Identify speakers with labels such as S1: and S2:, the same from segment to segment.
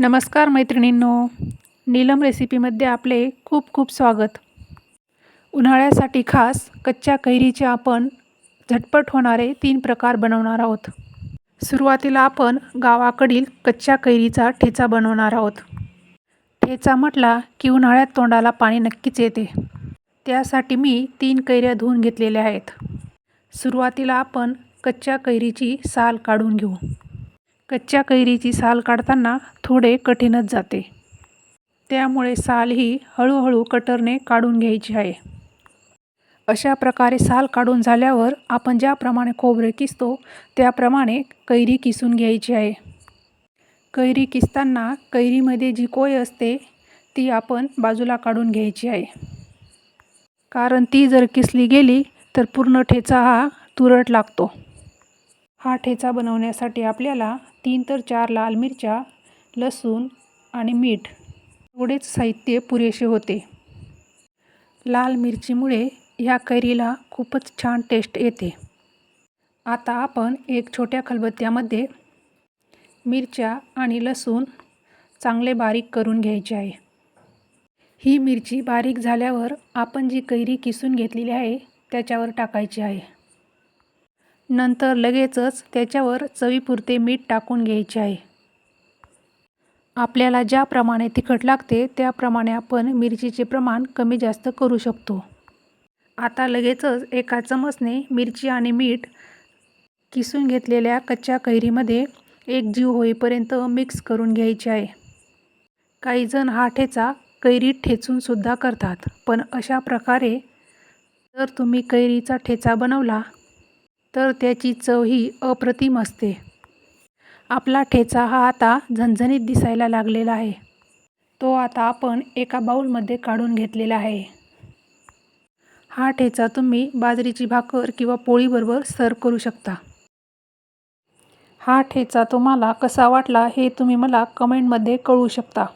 S1: नमस्कार मैत्रिणींनो नीलम रेसिपीमध्ये आपले खूप खूप स्वागत. उन्हाळ्यासाठी खास कच्च्या कैरीचे आपण झटपट होणारे तीन प्रकार बनवणार आहोत. सुरुवातीला आपण गावाकडील कच्च्या कैरीचा ठेचा बनवणार आहोत. ठेचा म्हटला की उन्हाळ्यात तोंडाला पाणी नक्कीच येते. त्यासाठी मी तीन कैऱ्या धुवून घेतलेल्या आहेत. सुरुवातीला आपण कच्च्या कैरीची साल काढून घेऊ. कच्च्या कैरीची साल काढताना थोडे कठीणच जाते. त्यामुळे साल ही हळूहळू कटरने काढून घ्यायची आहे. अशा प्रकारे साल काढून झाल्यावर आपण ज्याप्रमाणे खोबरे किसतो त्याप्रमाणे कैरी किसून घ्यायची आहे. कैरी किसताना कैरीमध्ये जी कोय असते ती आपण बाजूला काढून घ्यायची आहे. कारण ती जर किसली गेली तर पूर्ण ठेचा हा तुरट लागतो. हा ठेचा बनवण्यासाठी आपल्याला तीन तर चार लाल मिरच्या लसूण आणि मीठ एवढेच साहित्य पुरेसे होते. लाल मिरचीमुळे ह्या कैरीला खूपच छान टेस्ट येते. आता आपण एक छोट्या खलबत्त्यामध्ये मिरच्या आणि लसूण चांगले बारीक करून घ्यायचे आहे. ही मिरची बारीक झाल्यावर आपण जी कैरी किसून घेतलेली आहे त्याच्यावर टाकायची आहे. नंतर लगेचच त्याच्यावर चवीपुरते मीठ टाकून घ्यायचे आहे. आपल्याला ज्याप्रमाणे तिखट लागते त्याप्रमाणे आपण मिरचीचे प्रमाण कमी जास्त करू शकतो. आता लगेचच एका चमचने मिरची आणि मीठ किसून घेतलेल्या कच्च्या कैरीमध्ये एक जीव होईपर्यंत मिक्स करून घ्यायचे आहे. काही जण हा ठेचा कैरीत ठेचूनसुद्धा करतात पण अशा प्रकारे जर तुम्ही कैरीचा ठेचा बनवला तर त्याची चव ही अप्रतिम असते. आपला ठेचा हा आता झणझणीत दिसायला लागलेला आहे. तो आता आपण एका बाऊलमध्ये काढून घेतलेला आहे. हा ठेचा तुम्ही बाजरीची भाकर किंवा पोळीबरोबर सर्व करू शकता. हा ठेचा तुम्हाला कसा वाटला हे तुम्ही मला कमेंटमध्ये कळवू शकता.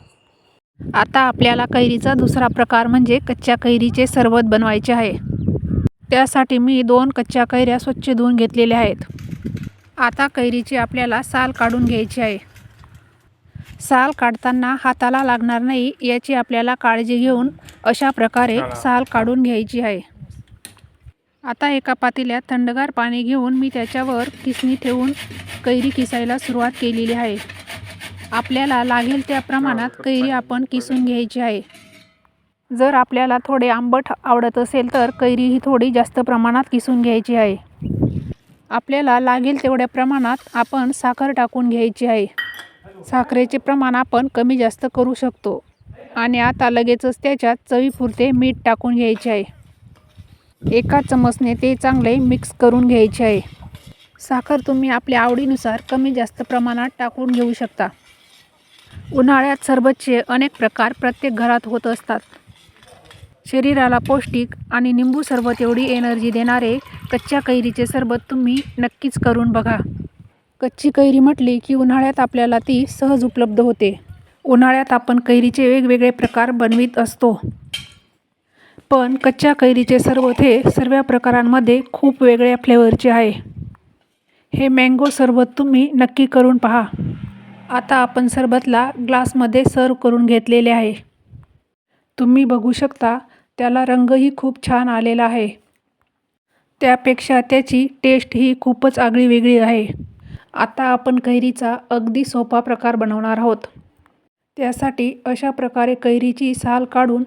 S1: आता आपल्याला कैरीचा दुसरा प्रकार म्हणजे कच्च्या कैरीचे सरबत बनवायचे आहे. त्यासाठी मी दोन कच्च्या कैऱ्या स्वच्छ धुवून घेतलेल्या आहेत. आता कैरीची आपल्याला साल काढून घ्यायची आहे. साल काढताना हाताला लागणार नाही याची आपल्याला काळजी घेऊन अशा प्रकारे साल काढून घ्यायची आहे. आता एका पातेल्यात थंडगार पाणी घेऊन मी त्याच्यावर किसणी ठेवून कैरी किसायला सुरुवात केलेली आहे. आपल्याला लागेल त्या प्रमाणात कैरी आपण किसून घ्यायची आहे. जर आपल्याला थोडे आंबट आवडत असेल तर कैरी ही थोडी जास्त प्रमाणात किसून घ्यायची आहे. आपल्याला लागेल तेवढ्या प्रमाणात आपण साखर टाकून घ्यायची आहे. साखरेचे प्रमाण आपण कमी जास्त करू शकतो आणि आता लगेचच त्याच्यात चवीपुरते मीठ टाकून घ्यायचे आहे. एका चमचने ते चांगले मिक्स करून घ्यायचे आहे. साखर तुम्ही आपल्या आवडीनुसार कमी जास्त प्रमाणात टाकून घेऊ शकता. उन्हाळ्यात सरबतचे अनेक प्रकार प्रत्येक घरात होत असतात. शरीराला पौष्टिक आणि निंबू सरबत एवढी एनर्जी देणारे कच्च्या कैरीचे सरबत तुम्ही नक्कीच करून बघा. कच्ची कैरी म्हटली की उन्हाळ्यात आपल्याला ती सहज उपलब्ध होते. उन्हाळ्यात आपण कैरीचे वेगवेगळे प्रकार बनवित असतो. पण कच्च्या कैरीचे सरबत हे सर्व प्रकारांमध्ये खूप वेगळ्या फ्लेवरचे आहे. हे मँगो सरबत तुम्ही नक्की करून पहा. आता आपण सरबतला ग्लासमध्ये सर्व करून घेतलेले आहे. तुम्ही बघू शकता त्याला रंगही खूप छान आलेला आहे. त्यापेक्षा त्याची टेस्ट ही खूपच आगळी वेगळी आहे. आता आपण कैरीचा अगदी सोपा प्रकार बनवणार आहोत. त्यासाठी अशा प्रकारे कैरीची साल काढून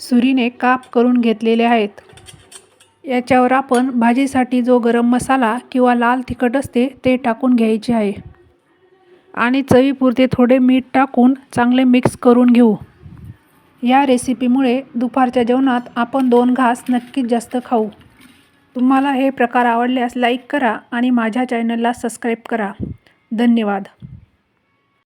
S1: सुरीने काप करून घेतलेले आहेत. याच्यावर आपण भाजीसाठी जो गरम मसाला किंवा लाल तिखट असते ते टाकून घ्यायचे आहे. आणि चवीपुरते थोडे मीठ टाकून चांगले मिक्स करून घेऊ. या रेसिपीमुळे दुपारच्या जेवणात आपण दोन घास नक्कीच जास्त खाऊ. तुम्हाला हे प्रकार आवडल्यास लाईक करा आणि माझ्या चॅनलला सबस्क्राईब करा. धन्यवाद.